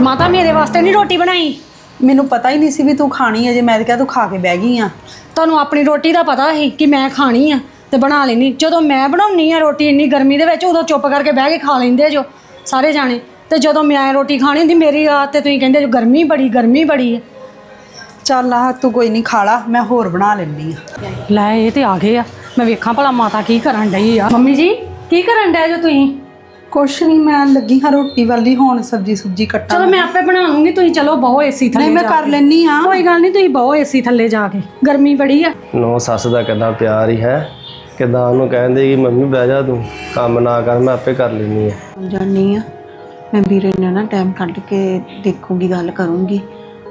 ਮਾਤਾ ਮੇਰੇ ਵਾਸਤੇ ਨਹੀਂ ਰੋਟੀ ਬਣਾਈ। ਮੈਨੂੰ ਪਤਾ ਹੀ ਨਹੀਂ ਸੀ ਵੀ ਤੂੰ ਖਾਣੀ ਹੈ ਜੇ ਮੈਂ ਤਾਂ ਕਿਹਾ ਤੂੰ ਖਾ ਕੇ ਬਹਿ ਗਈ ਆ। ਤੁਹਾਨੂੰ ਆਪਣੀ ਰੋਟੀ ਦਾ ਪਤਾ ਸੀ ਕਿ ਮੈਂ ਖਾਣੀ ਆ ਤੇ ਬਣਾ ਲੈਣੀ ਜਦੋਂ ਮੈਂ ਬਣਾਉਣੀ ਆ ਰੋਟੀ ਇੰਨੀ ਗਰਮੀ ਦੇ ਵਿੱਚ ਉਦੋਂ ਚੁੱਪ ਕਰਕੇ ਬਹਿ ਕੇ ਖਾ ਲੈਂਦੇ ਜੋ ਸਾਰੇ ਜਾਣੇ। ਤੇ ਜਦੋਂ ਮੈਂ ਰੋਟੀ ਖਾਣੀ ਹੁੰਦੀ ਮੇਰੀ ਆਦਤ ਤੇ ਤੁਸੀਂ ਕਹਿੰਦੇ ਜੋ ਗਰਮੀ ਬੜੀ ਗਰਮੀ ਬੜੀ ਹੈ ਚੱਲ ਆ ਤੂੰ ਕੋਈ ਨਹੀਂ ਖਾ ਲਾ ਮੈਂ ਹੋਰ ਬਣਾ ਲੈਂਦੀ ਆ। ਲੈ ਇਹ ਤੇ ਆ ਗਏ ਆ। ਮੈਂ ਵੇਖਾਂ ਭਲਾ ਮਾਤਾ ਕੀ ਕਰਨ ਡਈ ਆ। ਮੰਮੀ ਜੀ ਕੀ ਕਰਨ ਡਏ ਜੋ ਤੁਸੀਂ? ਕੁਛ ਨਹੀਂ ਮੈਂ ਲੱਗੀ ਹਾਂ ਰੋਟੀ ਵਾਲੀ ਹੁਣ ਸਬਜੀ ਸੁਬਜੀ ਕੱਟਾਂ ਚਲੋ ਮੈਂ ਆਪੇ ਬਣਾ ਲੂੰਗੀ ਤੁਸੀਂ ਚਲੋ ਬਹੁ ਏਸੀ ਥੱਲੇ ਨਹੀਂ ਮੈਂ ਜਾ ਕਰ ਕੇ। ਲੈਣੀ ਆ ਕੋਈ ਗੱਲ ਨਹੀਂ ਤੁਸੀਂ ਬਹੁ ਏਸੀ ਥੱਲੇ ਜਾ ਕੇ। ਗਰਮੀ ਬੜੀ ਆ। ਨੋ ਸੱਸ ਦਾ ਕਿੱਦਾਂ ਪਿਆਰ ਹੀ ਹੈ ਕਿੱਦਾਂ ਉਹਨੂੰ ਕਹਿੰਦੇ ਕਿ ਮੰਮੀ ਬਹਿ ਜਾ ਤੂੰ ਕੰਮ ਨਾ ਕਰ ਮੈਂ ਆਪੇ ਕਰ ਲੈਣੀ ਆ ਜਾਣੀ ਆ ਮੈਂ ਵੀਰੇ ਨਾਲ ਨਾ ਟਾਈਮ ਕੱਢ ਕੇ ਦੇਖੂੰਗੀ ਗੱਲ ਕਰੂੰਗੀ।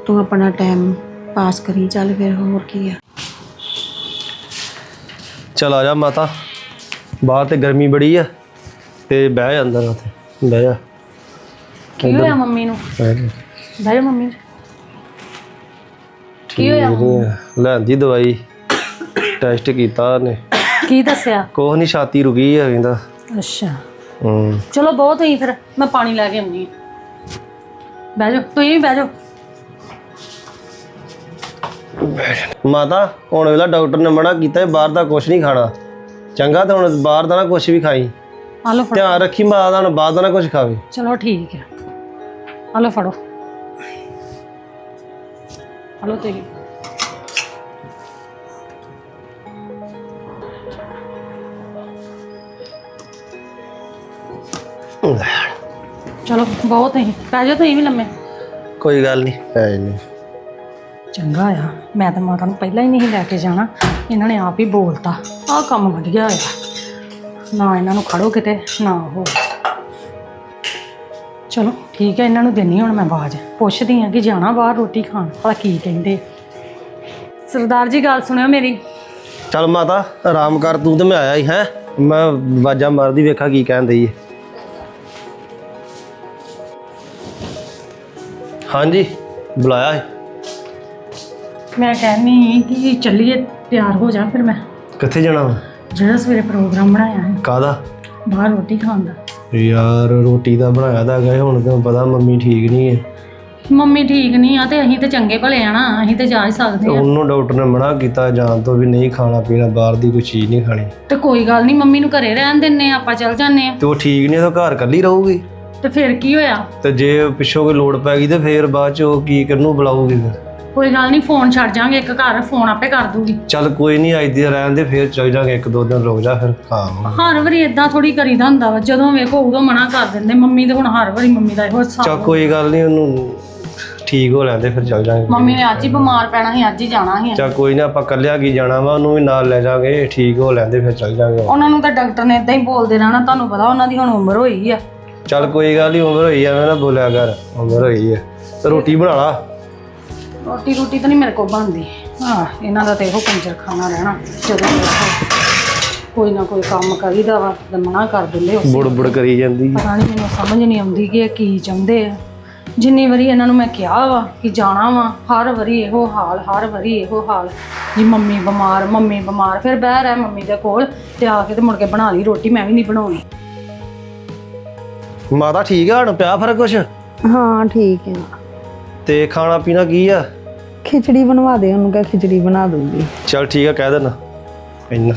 ਤੂੰ ਆਪਣਾ ਟਾਈਮ ਪਾਸ ਕਰੀ ਚੱਲ ਫਿਰ ਹੋਰ ਕੀ ਆ। ਚਲ ਆ ਜਾ ਮਾਤਾ ਬਾਹਰ ਤੇ ਗਰਮੀ ਬੜੀ ਆ। ਤੇ ਬਹਿ ਜਾ ਅੰਦਰ ਉੱਥੇ। ਬਹਿ ਜਾ। ਕੀ ਹੋਇਆ ਮੰਮੀ ਨੂੰ? ਬਹਿ ਜਾ। ਬਹਿ ਜਾ ਮੰਮੀ। ਕੀ ਹੋਇਆ ਲੈਂਦੀ ਦਵਾਈ। ਟੈਸਟ ਕੀਤਾ ਉਹਨੇ। ਕੀ ਦੱਸਿਆ? ਕੋਹ ਨਹੀਂ ਛਾਤੀ ਰੁਕੀ ਆ ਕਹਿੰਦਾ। ਅੱਛਾ। ਹੂੰ। ਚਲੋ ਬਹੁਤ ਹੀ ਫਿਰ। ਮੈਂ ਪਾਣੀ ਲੈ ਕੇ ਆਉਂਦੀ ਹਾਂ। ਬਹਿ ਜਾਓ। ਤੁਸੀਂ ਵੀ ਬਹਿ ਜਾਓ। ਮਾਤਾ ਹੁਣ ਵੇਲਾ ਡਾਕਟਰ ਨੇ ਮਨਾ ਕੀਤਾ ਬਾਹਰ ਦਾ ਕੁਝ ਨਹੀਂ ਖਾਣਾ। ਚੰਗਾ ਤਾਂ ਹੁਣ ਬਾਹਰ ਦਾ ਨਾ ਕੁਝ ਵੀ ਖਾਈ। ਆ ਲਓ ਫੜੋ। ਧਿਆਨ ਰੱਖੀ ਮਾਂ ਦਾ ਹੁਣ ਬਾਹਰ ਦਾ ਨਾ ਕੁਝ ਖਾਵੇ। ਚਲੋ ਠੀਕ ਹੈ। ਆ ਲਓ ਫੜੋ। ਆ ਲਓ ਤੁਸੀਂ। ਚਲੋ ਬਹੁਤ ਹੀ ਪੈ ਜਾਓ ਤੁਸੀਂ ਵੀ ਲੰਮੇ। ਕੋਈ ਗੱਲ ਨਹੀਂ ਹੈ ਨਹੀਂ ਚੰਗਾ ਆ। ਮੈਂ ਤਾਂ ਮਾਤਾ ਨੂੰ ਪਹਿਲਾਂ ਹੀ ਨਹੀਂ ਲੈ ਕੇ ਜਾਣਾ। ਇਹਨਾਂ ਨੇ ਆਪ ਹੀ ਬੋਲਤਾ। ਆਹ ਕੰਮ ਵਧੀਆ ਹੋਇਆ। ਨਾ ਇਹਨਾਂ ਨੂੰ ਖੜੋ ਕਿਤੇ ਨਾ ਹੋ। ਚਲੋ ਠੀਕ ਹੈ ਇਹਨਾਂ ਨੂੰ ਦੇਣੀ ਹੁਣ ਮੈਂ ਆਵਾਜ਼। ਪੁੱਛਦੀ ਆ ਕਿ ਜਾਣਾ ਬਾਹਰ ਰੋਟੀ ਖਾਣ ਭਲਾ ਕੀ ਕਹਿੰਦੇ। ਸਰਦਾਰ ਜੀ ਗੱਲ ਸੁਣਿਓ ਮੇਰੀ। ਚੱਲ ਮਾਤਾ ਆਰਾਮ ਕਰ ਤੂੰ ਤੇ ਮੈਂ ਆਇਆ ਹੀ ਹੈ? ਮੈਂ ਵਾਜਾ ਮਾਰਦੀ ਵੇਖਾ ਕੀ ਕਹਿੰਦੀ ਏ ਹਾਂਜੀ ਬੁਲਾਇਆ ਏ ਮੈਂ ਕਹਿੰਨੀ ਕਿ ਚੱਲੀਏ ਤਿਆਰ ਹੋ ਜਾ ਫਿਰ ਮੈਂ। ਕਿੱਥੇ ਜਾਣਾ ਵਾ? ਜਿਹੜਾ ਸਵੇਰੇ ਪ੍ਰੋਗਰਾਮ ਬਣਾਇਆ ਹੈ। ਕਾਹਦਾ? ਬਾਹਰ ਰੋਟੀ ਖਾਣ ਦਾ। ਯਾਰ ਰੋਟੀ ਦਾ ਬਣਾਇਆ ਤਾਂ ਗਏ ਹੁਣ ਤੈਨੂੰ ਪਤਾ ਮੰਮੀ ਠੀਕ ਨਹੀਂ ਹੈ? ਮੰਮੀ ਠੀਕ ਨਹੀਂ ਆ ਤੇ ਅਸੀਂ ਤੇ ਚੰਗੇ ਭਲੇ ਆ ਨਾ ਅਸੀਂ ਤੇ ਜਾ ਹੀ ਤੇ ਸਕਦੇ ਆ। ਉਹਨੂੰ ਡਾਕਟਰ ਨੇ ਮਨਾ ਕੀਤਾ ਜਾਣ ਤੋਂ ਵੀ ਨਹੀਂ ਖਾਣਾ ਪੀਣਾ ਬਾਹਰ ਦੀ ਕੋਈ ਚੀਜ਼ ਨਹੀਂ ਖਾਣੀ। ਤੇ ਕੋਈ ਗੱਲ ਨਹੀਂ ਮੰਮੀ ਨੂੰ ਘਰੇ ਰਹਿਣ ਦਿੰਨੇ ਆ, ਆਪਾਂ ਚੱਲ ਜਾਂਦੇ ਆ। ਤੇ ਉਹ ਠੀਕ ਨਹੀਂ ਤਾਂ ਘਰ ਕੱਲੀ ਰਹੂਗੀ। ਤੇ ਫਿਰ ਕੀ ਹੋਇਆ? ਤੇ ਜੇ ਪਿੱਛੋਂ ਕੋਈ ਲੋੜ ਪੈ ਗਈ ਤੇ ਫੇਰ ਬਾਅਦ ਚ ਉਹ ਕੀ ਕਿਹਨੂੰ ਬੁਲਾਊਗੀ ਫਿਰ? ਕੋਈ ਗੱਲ ਨਹੀਂ ਫੋਨ ਛੱਡ ਜਾਾਂਗੇ ਇੱਕ ਘਰ ਫੋਨ ਆਪੇ ਕਰ ਦੂਗੀ। ਚੱਲ ਕੋਈ ਨਹੀਂ ਅੱਜ ਦੀ ਰਹਿਣ ਦੇ ਫੇਰ ਚੱਲ ਜਾਾਂਗੇ ਇੱਕ ਦੋ ਦਿਨ ਰੁਕ ਜਾ ਫਿਰ ਖਾਵਾਂਗੇ ਹਰ ਵਾਰੀ ਇਦਾਂ ਥੋੜੀ ਕਰੀਦਾ ਹੁੰਦਾ ਵਾ ਜਦੋਂ ਵੇਖੋ ਉਦੋਂ ਮਨਾ ਕਰ ਦਿੰਦੇ ਮੰਮੀ ਤੇ ਹੁਣ ਹਰ ਵਾਰੀ ਮੰਮੀ ਦਾ ਇਹੋ ਚੱਲ ਹਿਸਾਬ ਕੋਈ ਗੱਲ ਨਹੀਂ ਉਹਨੂੰ ਠੀਕ ਹੋ ਲੈਂਦੇ ਫਿਰ ਚੱਲ ਜਾਾਂਗੇ ਮੰਮੀ ਨੇ ਅੱਜ ਹੀ ਬਿਮਾਰ ਪੈਣਾ ਸੀ ਅੱਜ ਹੀ ਜਾਣਾ ਸੀ। ਚੱਲ ਕੋਈ ਨਾ ਆਪਾਂ ਕੱਲਿਆ ਕੀ ਜਾਣਾ ਵਾ ਉਹਨੂੰ ਵੀ ਨਾਲ ਲੈ ਜਾਾਂਗੇ ਠੀਕ ਹੋ ਲੈਂਦੇ ਫਿਰ ਚੱਲ ਜਾਾਂਗੇ ਉਹਨਾਂ ਨੂੰ ਤਾਂ ਡਾਕਟਰ ਨੇ ਇਦਾਂ ਹੀ ਬੋਲਦੇ ਰਹਿਣਾ ਤੁਹਾਨੂੰ ਪਤਾ ਉਹਨਾਂ ਦੀ ਹੁਣ ਉਮਰ ਹੋਈ ਆ। ਚੱਲ ਕੋਈ ਗੱਲ ਨਹੀਂ ਉਮਰ ਹੋਈ ਐਵੇਂ ਨਾ ਬੋਲਿਆ ਕਰ ਉਮਰ ਹੋਈ ਤੇ ਰੋਟੀ ਬਣਾ ਲਾ। ਰੋਟੀ ਰੋਟੀ ਤਾਂ ਨਹੀਂ ਮੇਰੇ ਕੋਲ ਬਣਦੀ। ਹਾਂ ਇਹਨਾਂ ਦਾ ਤੇ ਇਹੋ ਕੰਜਰ ਖਾਣਾ ਰਹਿਣਾ ਜਦੋਂ ਕੋਈ ਨਾ ਕੋਈ ਕੰਮ ਕਰੀਦਾ ਵਾ ਤੇ ਮਨਾ ਕਰ ਦਿੰਦੇ ਉਸ ਬੁੜ ਬੁੜ ਕਰੀ ਜਾਂਦੀ ਹੈ। ਪਤਾ ਨਹੀਂ ਮੈਨੂੰ ਸਮਝ ਨਹੀਂ ਆਉਂਦੀ ਕਿ ਇਹ ਕੀ ਚਾਹੁੰਦੇ ਆ। ਜਿੰਨੀ ਵਾਰੀ ਇਹਨਾਂ ਨੂੰ ਮੈਂ ਕਿਹਾ ਵਾ ਕਿ ਜਾਣਾ ਵਾ ਹਰ ਵਾਰੀ ਇਹੋ ਹਾਲ ਹਰ ਵਾਰੀ ਇਹੋ ਹਾਲ। ਜੀ ਮੰਮੀ ਬਿਮਾਰ ਮੰਮੀ ਬਿਮਾਰ ਫਿਰ ਬਹਿ ਰਹਿ ਮੰਮੀ ਦੇ ਕੋਲ ਤੇ ਆ ਕੇ ਤੇ ਮੁੜ ਕੇ ਬਣਾ ਲਈ ਰੋਟੀ ਮੈਂ ਵੀ ਨਹੀਂ ਬਣਾਉਣੀ। ਮਾਤਾ ਠੀਕ ਆ ਹੁਣ ਪਿਆ ਫ਼ਰਕ ਕੁਛ? ਹਾਂ ਠੀਕ ਆ। ਤੇ ਖਾਣਾ ਪੀਣਾ ਕੀ ਆ? ਖਿਚੜੀ ਬਣਵਾ ਦੇ ਉਹਨੂੰ ਕਹ ਖਿਚੜੀ ਬਣਾ ਦੂੰਗੀ। ਚੱਲ ਠੀਕ ਆ ਕਹਿ ਦੇਣਾ। ਇੰਨਾ।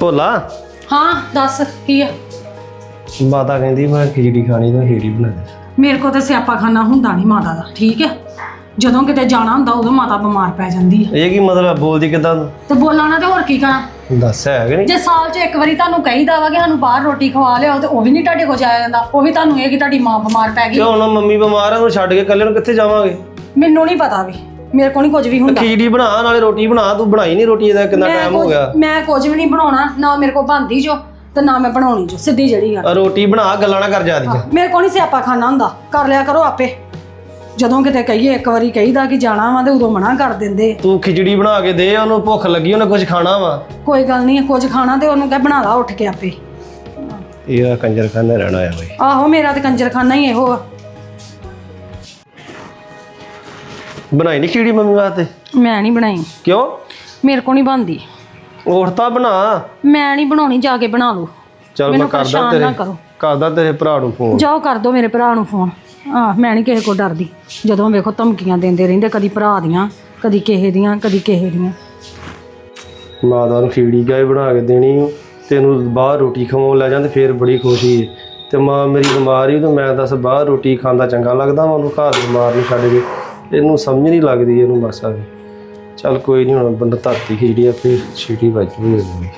ਭੋਲਾ? ਹਾਂ ਦੱਸ ਕੀ ਆ? ਮਾਤਾ ਕਹਿੰਦੀ ਮੈਂ ਖਿਚੜੀ ਖਾਣੀ ਤਾਂ ਖਿਚੜੀ ਬਣਾ ਦੇ। ਮੇਰੇ ਕੋਲ ਤਾਂ ਸਿਆਪਾ ਖਾਨਾ ਹੁੰਦਾ ਨਹੀਂ ਮਾਤਾ ਦਾ ਠੀਕ ਹੈ ਜਦੋਂ ਕਿਤੇ ਜਾਣਾ ਹੁੰਦਾ ਉਦੋਂ ਮਾਤਾ ਬਿਮਾਰ ਪੈ ਜਾਂਦੀ ਹੈ ਇਹ ਕੀ ਮਤਲਬ ਬੋਲਦੀ ਕਿਦਾਂ ਤੇ ਬੋਲਾਣਾ ਤੇ ਹੋਰ ਕੀ ਕਰਾਂ? ਦੱਸ ਹੈ ਕਿ ਨਹੀਂ? ਜੇ ਸਾਲ 'ਚ ਇੱਕ ਵਾਰੀ ਤੁਹਾਨੂੰ ਕਹੀਦਾ ਵਾ ਕਿ ਸਾਨੂੰ ਬਾਹਰ ਰੋਟੀ ਖਵਾ ਲਿਆਓ ਤੇ ਉਹ ਵੀ ਨਹੀਂ ਤੁਹਾਡੇ ਕੋਲ ਜਾਇਆ ਜਾਂਦਾ ਉਹ ਵੀ ਤੁਹਾਨੂੰ ਇਹ ਕਿ ਤੁਹਾਡੀ ਮਾਂ ਬਿਮਾਰ ਪੈ ਗਈ। ਕਿਉਂ ਹੁਣ ਮੰਮੀ ਬਿਮਾਰ ਆ ਉਹਨੂੰ ਛੱਡ ਕੇ ਇਕੱਲੇ ਨੂੰ ਕਿੱਥੇ ਜਾਵਾਂਗੇ? ਮੈਨੂੰ ਨਹੀਂ ਪਤਾ ਵੀ ਮੇਰੇ ਕੋਲ ਨਹੀਂ ਕੁਝ ਵੀ ਹੁੰਦਾ। ਖਿਚੜੀ ਬਣਾ ਨਾਲੇ ਰੋਟੀ ਬਣਾ ਤੂੰ ਬਣਾਈ ਨਹੀਂ ਰੋਟੀ ਇਹਦਾ ਕਿੰਨਾ ਮੈਂ ਟਾਈਮ ਹੋ ਕੁਝ- ਗਿਆ? ਮੈਂ ਕੁਝ ਵੀ ਨਹੀਂ ਬਣਾਉਣਾ ਨਾ ਮੇਰੇ ਕੋਲ ਬਣਦੀ ਜੋ ਤੇ ਨਾ ਮੈਂ ਬਣਾਉਣੀ ਜੋ ਸਿੱਧੀ ਜਿਹੜੀ ਗੱਲ। ਆ ਰੋਟੀ ਬਣਾ ਗੱਲਾਂ ਨਾ ਕਰ ਜਾਦੀਆਂ ਮੇਰੇ ਕੋਲ ਨਹੀਂ ਸਿਆਪਾ ਖਾਨਾ ਹੁੰਦਾ ਕਰ ਲਿਆ ਕਰੋ ਆਪੇ। ਜਦੋਂ ਕਿਤੇ ਕਹੀਏ ਇੱਕ ਵਾਰੀ ਕਹੀਦਾ ਕਿ ਜਾਣਾ ਵਾ ਤੇ ਉਦੋਂ ਮਨਾ ਕਰ ਦਿੰਦੇ। ਤੂੰ ਖਿਚੜੀ ਬਣਾ ਕੇ ਦੇ ਉਹਨੂੰ ਭੁੱਖ ਲੱਗੀ ਉਹਨੇ ਕੁਝ ਖਾਣਾ ਵਾ? ਕੋਈ ਗੱਲ ਨਹੀਂ ਕੁਝ ਖਾਣਾ ਤੇ ਉਹਨੂੰ ਕਹਿ ਬਣਾ ਲਾ ਉੱਠ ਕੇ ਆਪੇ। ਇਹ ਕੰਜਰ ਖਾਨੇ ਰਹਿਣਾ ਆ ਬਈ। ਆਹੋ ਮੇਰਾ ਤੇ ਕੰਜਰਖਾਨਾ ਹੀ ਇਹੋ ਆ। ਬਣਾਈ ਨਹੀਂ ਖਿਚੜੀ ਮੰਮੀ ਵਾਸਤੇ? ਮੈਂ ਨਹੀਂ ਬਣਾਈ। ਕਿਉਂ? ਮੇਰੇ ਕੋਲ ਨਹੀਂ ਬਣਦੀ। ਤਾਂ ਬਣਾ। ਮੈਂ ਨਹੀਂ ਬਣਾਉਣੀ ਜਾ ਕੇ ਬਣਾ ਲਓ। ਚੱਲ ਮੈਂ ਕਰਦਾ ਪਰੇਸ਼ਾਨ ਤੇਰੇ ਕਰੋ। ਕਰਦਾ ਤੇਰੇ ਭਰਾ ਨੂੰ ਫੋਨ। ਜਾਓ ਕਰ ਦੋ ਮੇਰੇ ਭਰਾ ਨੂੰ ਫੋਨ। ਆ ਮੈਂ ਨਹੀਂ ਕਿਸੇ ਕੋ ਡਰਦੀ। ਜਦੋਂ ਵੇਖੋ ਧਮਕੀਆਂ ਦਿੰਦੇ ਰਹਿੰਦੇ, ਕਦੀ ਭਰਾ ਦੀਆਂ, ਕਦੀ ਕਿਸੇ ਦੀਆਂ, ਕਦੀ ਕਿਸੇ ਦੀਆਂ। ਮਾਤਾ ਨੂੰ ਖੀੜੀ ਗਾਏ ਬਣਾ ਕੇ ਦੇਣੀ ਓ। ਤੈਨੂੰ ਬਾਹਰ ਰੋਟੀ ਖਵਾਉਣ ਲੈ ਜਾਂਦੇ, ਫੇਰ ਬੜੀ ਖੁਸ਼ੀ ਹੈ ਤੇ ਮਾਂ ਮੇਰੀ ਬਿਮਾਰ ਹੀ ਤੇ ਮੈਂ ਦੱਸ ਬਾਹਰ ਰੋਟੀ ਖਾਂਦਾ ਚੰਗਾ ਲੱਗਦਾ ਵਾ, ਉਹਨੂੰ ਘਰ ਬਿਮਾਰ ਨੂੰ ਛੱਡ ਕੇ। ਇਹਨੂੰ ਸਮਝ ਨਹੀਂ ਲੱਗਦੀ, ਇਹਨੂੰ ਬਸ ਵੀ ਚੱਲ ਕੋਈ ਨਹੀਂ ਹੁਣ ਬੰਦਾ ਧਰਤੀ ਖੀੜੀ ਆ, ਫੇਰ ਛੀਟੀ ਵੱਜ ਵੀ ਹੋਊਗੀ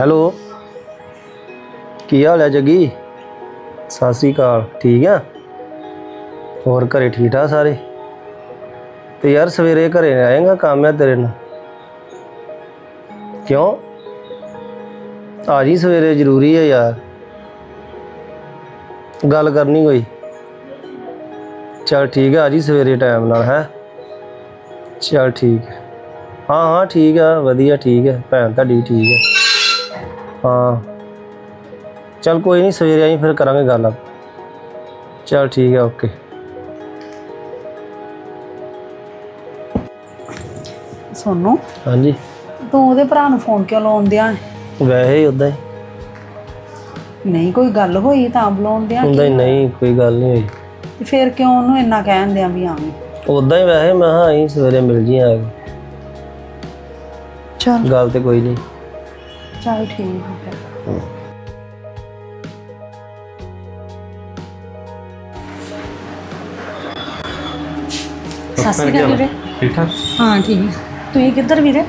ਹੈਲੋ। ਕੀ ਹਾਲ ਹੈ ਜੱਗੀ? ਸਤਿ ਸ੍ਰੀ ਅਕਾਲ, ਠੀਕ ਆ? ਹੋਰ ਘਰੇ ਠੀਕ ਠਾਕ ਸਾਰੇ? ਤੇ ਯਾਰ ਸਵੇਰੇ ਘਰੇ ਆਏਗਾ ਕੰਮ ਹੈ ਤੇਰੇ ਨਾਲ? ਕਿਉਂ? ਆ ਜੀ ਸਵੇਰੇ ਜ਼ਰੂਰੀ ਹੈ ਯਾਰ। ਗੱਲ ਕਰਨੀ ਕੋਈ? ਚਲ ਠੀਕ ਹੈ ਆ ਜੀ ਸਵੇਰੇ ਟਾਈਮ ਨਾਲ, ਹੈ? ਚਲ ਠੀਕ ਹੈ। ਹਾਂ ਹਾਂ, ਠੀਕ ਆ, ਵਧੀਆ, ਠੀਕ ਹੈ, ਭੈਣ ਤੁਹਾਡੀ ਠੀਕ ਹੈ। ਹਾਂ। ਚਲ ਕੋਈ ਨਹੀਂ ਸਵੇਰੇ ਆਈ ਫਿਰ ਕਰਾਂਗੇ ਗੱਲ ਚਲ ਠੀਕ ਹੈ ਓਕੇ। ਸੋਨੂੰ ਹਾਂਜੀ। ਤੂੰ ਉਹਦੇ ਭਰਾ ਨੂੰ ਫੋਨ ਕਿਉਂ ਲਾਉਣ ਦਿਆ ਵੈਸੇ ਹੀ ਉਦਾਂ ਹੀ। ਨਹੀਂ ਕੋਈ ਗੱਲ ਹੋਈ ਤਾਂ ਬੁਲਾਉਣ ਦਿਆ ਉਦਾਂ ਹੀ ਨਹੀਂ ਕੋਈ ਗੱਲ ਨਹੀਂ ਹੋਈ। ਤੇ ਫਿਰ ਕਿਉਂ ਉਹਨੂੰ ਇੰਨਾ ਕਹਿਣ ਦਿਆ ਵੀ ਆਵੀਂ? ਉਦਾਂ ਹੀ ਵੈਸੇ ਮੈਂ ਹਾਂ ਆਈ ਸਵੇਰੇ ਮਿਲ ਜੀ ਆ ਕੇ। ਚਲ। ਗੱਲ ਤੇ ਕੋਈ ਨਹੀਂ। ਚਲ ਠੀਕ ਹੈ ਫਿਰ। ਸਤਿ ਸ਼੍ਰੀ ਅਕਾਲ ਵੀਰੇ ਠੀਕ ਠਾਕ ਹਾਂ ਠੀਕ ਤੁਸੀਂ ਕਿੱਧਰ ਵੀਰੇ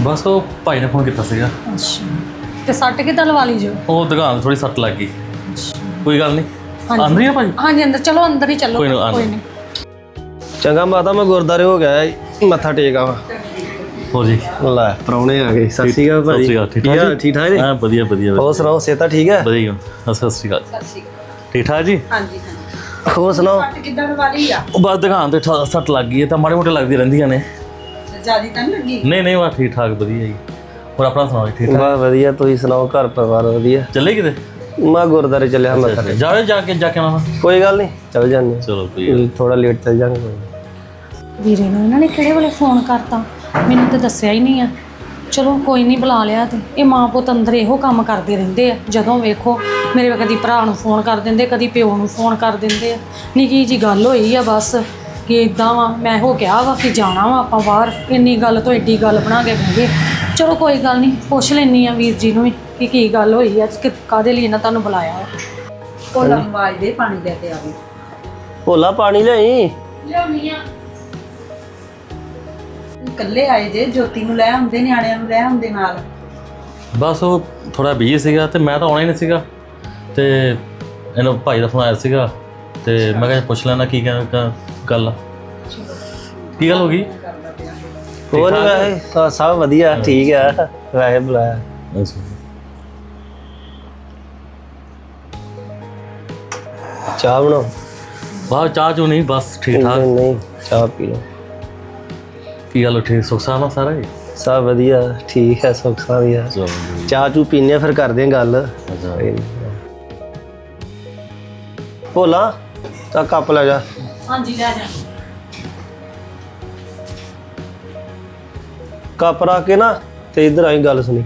ਬਸ ਉਹ ਭਾਈ ਨੇ ਫੋਨ ਕੀਤਾ ਸੀਗਾ ਅੱਛਾ ਤੇ ਸੱਟ ਕਿੱਦਾਂ ਲਵਾ ਲਈ ਜੋ ਉਹ ਦੁਕਾਨ ਥੋੜੀ ਸੱਟ ਲੱਗ ਗਈ ਕੋਈ ਗੱਲ ਨਹੀਂ ਅੰਦਰ ਹੀ ਆ ਭਾਈ ਹਾਂਜੀ ਅੰਦਰ ਚਲੋ ਅੰਦਰ ਹੀ ਚੱਲੋ ਕੋਈ ਨਾ, ਆ ਕੋਈ ਜਾਓ। ਨਹੀਂ ਚੰਗਾ ਮਾਤਾ ਮੈਂ ਗੁਰਦਾਰੇ ਹੋ ਗਿਆ ਈ। ਮੱਥਾ ਟੇਕ ਆਵਾਂ ਹੋ ਜੀ? ਲੈ ਪਰੌਣੇ ਆ ਗਏ। ਸਤਿ ਸ਼੍ਰੀ ਅਕਾਲ ਸਤਿ ਸ਼੍ਰੀ ਅਕਾਲ ਠੀਕ ਠਾਕ ਠੀਕ ਠਾਕ ਜੀ? ਹਾਂ ਵਧੀਆ ਵਧੀਆ ਹੋਰ ਸੁਣਾਓ ਸੇਤਾ ਠੀਕ ਹੈ? ਵਧੀਆ ਸਤਿ ਸ਼੍ਰੀ ਅਕਾਲ। ਠੀਕ ਠਾਕ ਜੀ? ਹੋਰ ਸੁਣਾਓ? ਕਿੱਦਾਂ ਲਵਾ ਲਈ ਆ? ਉਹ ਬਸ ਦੁਕਾਨ ਤੇ ਠਾ- ਸੱਟ ਲੱਗ ਗਈ ਹੈ ਤਾਂ ਮਾੜੇ ਮੋਟੇ ਲੱਗਦੀ ਰਹਿੰਦੀਆਂ ਨੇ। ਜਿਆਦੀ ਤਾਂ ਨਹੀਂ ਲੱਗੀ? ਨਹੀਂ ਨਹੀਂ ਵਾ ਠੀਕ ਠਾਕ ਵਧੀਆ ਜੀ। ਹੋਰ ਆਪਣਾ ਸੁਣਾਓ ਜੀ, ਠੀਕ ਠਾਕ ਬਸ ਵਧੀਆ ਤੁਸੀਂ ਸੁਣਾਓ ਘਰ ਪਰਿਵਾਰ ਵਧੀਆ? ਚੱਲੇ ਕਿਤੇ? ਮੈਂ ਗੁਰਦਾਰੇ ਚੱਲਿਆ ਮੱਥਾ ਟੇਕ ਜਾਓ ਜਾ ਕੇ ਜਾ ਕੇ ਆਉਣਾ। ਕੋਈ ਗੱਲ ਨਹੀਂ ਚੱਲ ਜਾਂਦੇ ਚਲੋ ਕੋਈ ਥੋੜਾ ਲੇਟ ਚੱਲ ਜਾਂਗੇ। ਵੀਰੇ ਨੂੰ ਇਹਨਾਂ ਨੇ ਕਿਹੜੇ ਵੇਲੇ ਫੋਨ ਕਰਤਾ? ਮੈਨੂੰ ਤਾਂ ਦੱਸਿਆ ਹੀ ਨਹੀਂ ਆ। ਚਲੋ ਕੋਈ ਨਹੀਂ ਬੁਲਾ ਲਿਆ ਤੇ। ਇਹ ਮਾਂ ਪੁੱਤ ਅੰਦਰ ਇਹੋ ਕੰਮ ਕਰਦੇ ਰਹਿੰਦੇ ਆ। ਜਦੋਂ ਵੇਖੋ ਮੇਰੇ ਕਦੀ ਭਰਾ ਨੂੰ ਫੋਨ ਕਰ ਦਿੰਦੇ ਕਦੀ ਪਿਓ ਨੂੰ ਫੋਨ ਕਰ ਦਿੰਦੇ ਆ। ਨਿੱਕੀ ਜੀ ਗੱਲ ਹੋਈ ਆ ਬਸ ਕਿ ਇਦਾਂ ਵਾ ਮੈਂ ਹੋ ਕਿਹਾ ਵਾ ਕਿ ਜਾਣਾ ਵਾ ਆਪਾਂ ਬਾਹਰ। ਇੰਨੀ ਗੱਲ ਤੋਂ ਏਡੀ ਗੱਲ ਬਣਾ ਕੇ ਬਹਿ ਗਏ। ਚਲੋ ਕੋਈ ਗੱਲ ਨਹੀਂ ਪੁੱਛ ਲੈਣੀ ਆ ਵੀਰ ਜੀ ਨੂੰ ਵੀ ਕਿ ਕੀ ਗੱਲ ਹੋਈ ਆ ਕਿ ਕਾਦੇ ਲਈ ਇਹਨਾਂ ਤੁਹਾਨੂੰ ਬੁਲਾਇਆ ਵਾ। ਉਹ ਲੰਬਾਈ ਦੇ ਪਾਣੀ ਲੈ ਕੇ ਆਵੀਂ। ਭੋਲਾ ਪਾਣੀ ਲਿਆਈ? ਇਕੱਲੇ ਆਏ ਜੇ ਜੋਤੀ ਨੂੰ ਲੈ ਆਉਂਦੇ ਨਿਆਣਿਆਂ ਨੂੰ ਲੈ ਆਉਂਦੇ ਨਾਲ। ਬਸ ਉਹ ਥੋੜਾ ਬਿਜ਼ੀ ਸੀਗਾ ਤੇ ਮੈਂ ਤਾਂ ਆਉਣਾ ਹੀ ਨਹੀਂ ਸੀਗਾ। ਤੇ ਇਹਨੂੰ ਭਾਈ ਦਾ ਫੋਨ ਆਇਆ ਸੀਗਾ ਤੇ ਮੈਂ ਕਿਹਾ ਪੁੱਛ ਲੈਣਾ ਕੀ ਕਹਿ- ਕ- ਗੱਲ ਆ। ਕੀ ਗੱਲ ਹੋ ਗਈ? ਹੋਰ ਵੈਸੇ ਤਾਂ ਸਭ ਵਧੀਆ ਠੀਕ ਆ। ਵੈਸੇ ਬੁਲਾਇਆ। ਚਾਹ ਬਣਾਓ? ਵਾਹ ਚਾਹ ਚੋ ਨਹੀਂ ਬਸ ਠੀਕ ਠਾਕ ਨਹੀਂ ਚਾਹ ਪੀ ਲਓ। ਕੀ ਗੱਲ ਠੀਕ ਸੁੱਖ ਸਾਨਾ ਸਾਰਾ? ਹੀ ਸਭ ਵਧੀਆ ਠੀਕ ਹੈ ਸੁੱਖ ਸਾਰੀਆ ਚਲੋ ਚਾਹ ਚੂ ਪੀਨੇ ਆ, ਫਿਰ ਕਰਦੇ ਆ ਗੱਲ। ਅੱਛਾ। ਭੋਲਾ ਤਾਂ ਕੱਪ ਲੈ ਜਾ। ਹਾਂਜੀ ਲੈ ਜਾ। ਕੱਪ ਰੱਖ ਕੇ ਨਾ ਤੇ ਇੱਧਰ ਆਈ ਗੱਲ ਸੁਣੀ।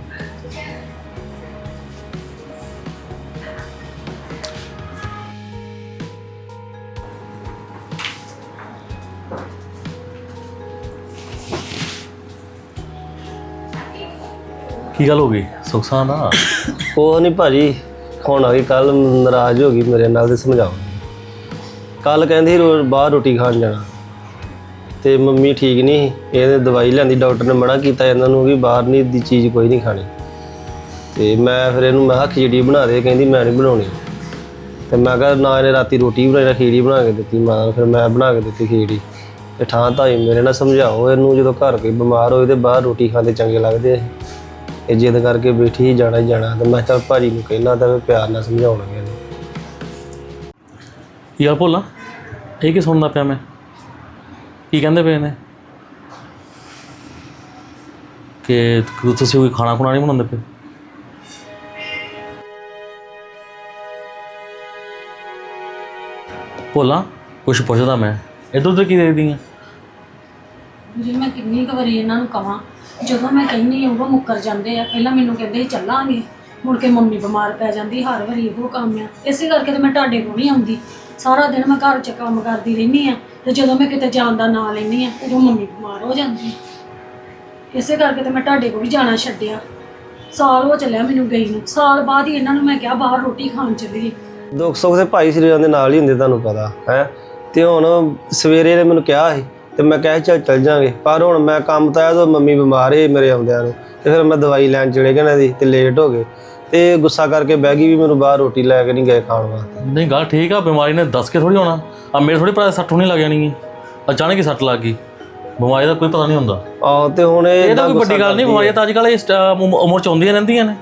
ਕੀ ਗੱਲ ਹੋ ਗਈ? ਸੁੱਖ ਸਾਨਾ ਉਹ ਨਹੀਂ ਭਾਜੀ, ਹੁਣ ਆ ਗਈ ਕੱਲ ਨਾਰਾਜ਼ ਹੋ ਗਈ ਮੇਰੇ ਨਾਲ ਤੇ ਸਮਝਾਓ। ਕੱਲ ਕਹਿੰਦੀ ਰੋ- ਬਾਹਰ ਰੋਟੀ ਖਾਣ ਜਾਣਾ। ਤੇ ਮੰਮੀ ਠੀਕ ਨਹੀਂ ਸੀ। ਇਹਨੇ ਦਵਾਈ ਲੈਂਦੀ ਡਾਕਟਰ ਨੇ ਮਨਾ ਕੀਤਾ, ਇਹਨਾਂ ਨੂੰ ਵੀ ਬਾਹਰ ਨਹੀਂ ਦੀ ਚੀਜ਼ ਕੋਈ ਨਹੀਂ ਖਾਣੀ। ਤੇ ਮੈਂ ਫਿਰ ਇਹਨੂੰ, ਮੈਂ ਕਿਹਾ, ਖਿਚੜੀ ਬਣਾ ਦੇ, ਕਹਿੰਦੀ ਮੈਂ ਨਹੀਂ ਬਣਾਉਣੀ। ਤੇ ਮੈਂ ਕਿਹਾ, ਨਾ ਇਹਨੇ ਰਾਤੀ ਰੋਟੀ ਬਣਾਈ, ਨਾ ਖਿਚੜੀ ਬਣਾ ਕੇ ਦਿੱਤੀ, ਮਾਂ ਫਿਰ ਮੈਂ ਬਣਾ ਕੇ ਦਿੱਤੀ ਖਿਚੜੀ। ਤੇ ਠਾਂ ਤਾਈ ਮੇਰੇ ਨਾਲ ਸਮਝਾਓ, ਇਹਨੂੰ ਜਦੋਂ ਘਰ ਕੋਈ ਬਿਮਾਰ ਹੋਏ ਤੇ ਬਾਹਰ ਰੋਟੀ ਖਾਂਦੇ ਚੰਗੇ ਲੱਗਦੇ ਆ। ਇਹ ਜਿੱਦ ਕਰਕੇ ਬੈਠੀ ਸੀ ਜਾਣਾ ਹੀ ਜਾਣਾ। ਤੇ ਮੈਂ ਚੱਲ ਭਾਜੀ ਨੂੰ ਕਹਿਣਾ ਤਾਂ ਪਿਆਰ ਨਾਲ ਸਮਝਾਉਣਗੇ ਇਹਨੂੰ। ਯਾਰ ਭੋਲਾ? ਇਹ ਕੀ ਸੁਣਦਾ ਪਿਆ ਮੈਂ? ਕੀ ਕਹਿੰਦੇ ਪਏ ਨੇ? ਕਿ ਤੁਸੀਂ ਕੋਈ ਖਾਣਾ ਖੁਣਾ ਨਹੀਂ ਬਣਾਉਂਦੇ ਪਏ? ਭੋਲਾ ਕੁਛ ਪੁੱਛਦਾ ਮੈਂ। ਇੱਧਰ ਉੱਧਰ ਕੀ ਦੇਖਦੀ ਆ? ਜੇ ਮੈਂ ਕਿੰਨੀ ਕੁ ਵਾਰੀ ਇਹਨਾਂ ਨੂੰ ਕਵਾਂ ਜਦੋਂ ਮੈਂ ਕਹਿੰਨੀ ਉਹ ਮੁੱਕਰ ਜਾਂਦੇ ਆ। ਪਹਿਲਾਂ ਮੈਨੂੰ ਕਹਿੰਦੇ ਸੀ ਚੱਲਾਂਗੇ ਮੁੜ ਕੇ ਮੰਮੀ ਬਿਮਾਰ ਪੈ ਜਾਂਦੀ, ਹਰ ਵਾਰੀ ਇਹੋ ਕੰਮ ਆ। ਇਸੇ ਕਰਕੇ ਤੇ ਮੈਂ ਤੁਹਾਡੇ ਕੋਲ ਨਹੀਂ ਆਉਂਦੀ। ਸਾਰਾ ਦਿਨ ਮੈਂ ਘਰ 'ਚ ਕੰਮ ਕਰਦੀ ਰਹਿੰਦੀ ਆ ਤੇ ਜਦੋਂ ਮੈਂ ਕਿਤੇ ਜਾਣ ਦਾ ਨਾਂ ਲੈਂਦੀ ਆ ਉਦੋਂ ਮੰਮੀ ਬਿਮਾਰ ਹੋ ਜਾਂਦੀ। ਇਸੇ ਕਰਕੇ ਤੇ ਮੈਂ ਤੁਹਾਡੇ ਕੋਲ ਵੀ ਜਾਣਾ ਛੱਡਿਆ। ਸਾਲ ਹੋ ਚੱਲਿਆ ਮੈਨੂੰ ਗਈ ਨੂੰ। ਸਾਲ ਬਾਅਦ ਹੀ ਇਹਨਾਂ ਨੂੰ ਮੈਂ ਕਿਹਾ, ਬਾਹਰ ਰੋਟੀ ਖਾਣ ਚੱਲੀਏ ਦੁੱਖ ਸੁੱਖ ਦੇ ਭਾਈ ਸਰੀਰਾਂ ਦੇ ਨਾਲ ਹੀ ਹੁੰਦੇ, ਤੁਹਾਨੂੰ ਪਤਾ, ਹੈ। ਤੇ ਹੁਣ ਸਵੇਰੇ ਨੇ ਮੈਨੂੰ ਕਿਹਾ ਸੀ ਤੇ ਮੈਂ ਕਿਹਾ ਚੱਲ ਚੱਲ ਜਾਾਂਗੇ। ਪਰ ਹੁਣ ਮੈਂ ਕੰਮ ਤਾਂ ਆਇਆ ਤਾਂ ਮੰਮੀ ਬਿਮਾਰ ਏ ਮੇਰੇ ਆਉਂਦਿਆਂ ਨੂੰ। ਤੇ ਫਿਰ ਮੈਂ ਦਵਾਈ ਲੈਣ ਚਲੇ ਗਿਆ ਨਾ ਦੀ ਤੇ ਲੇਟ ਹੋ ਗਏ। ਤੇ ਗੁੱਸਾ ਕਰਕੇ ਬਹਿ ਗਈ ਵੀ ਮੈਨੂੰ ਬਾਹਰ ਰੋਟੀ ਲੈ ਕੇ ਨਹੀਂ ਗਏ ਖਾਣ ਵਾਸਤੇ। ਨਹੀਂ ਗੱਲ ਠੀਕ ਆ ਬਿਮਾਰੀ ਨੇ ਦੱਸ ਕੇ ਥੋੜੀ ਹੋਣਾ। ਆ ਮੇਰੇ ਥੋੜੀ ਦੇ ਸੱਟ ਹੋਣੀ ਲੱਗ ਜਾਣੀ ਹੈ ਅਚਾਨਕ ਹੀ ਸੱਟ ਲੱਗ ਗਈ। ਬਿਮਾਰੀ ਦਾ ਕੋਈ ਪਤਾ ਨਹੀਂ ਹੁੰਦਾ। ਆਹ ਤੇ ਹੁਣ ਇਹ ਤਾਂ ਕੋਈ ਵੱਡੀ ਗੱਲ ਨਹੀਂ ਬਿਮਾਰੀਆਂ ਤਾਂ ਅੱਜ ਕੱਲ੍ਹ ਇਸ ਉਮਰ ਚ ਆਉਂਦੀਆਂ ਰਹਿੰਦੀਆਂ ਨੇ।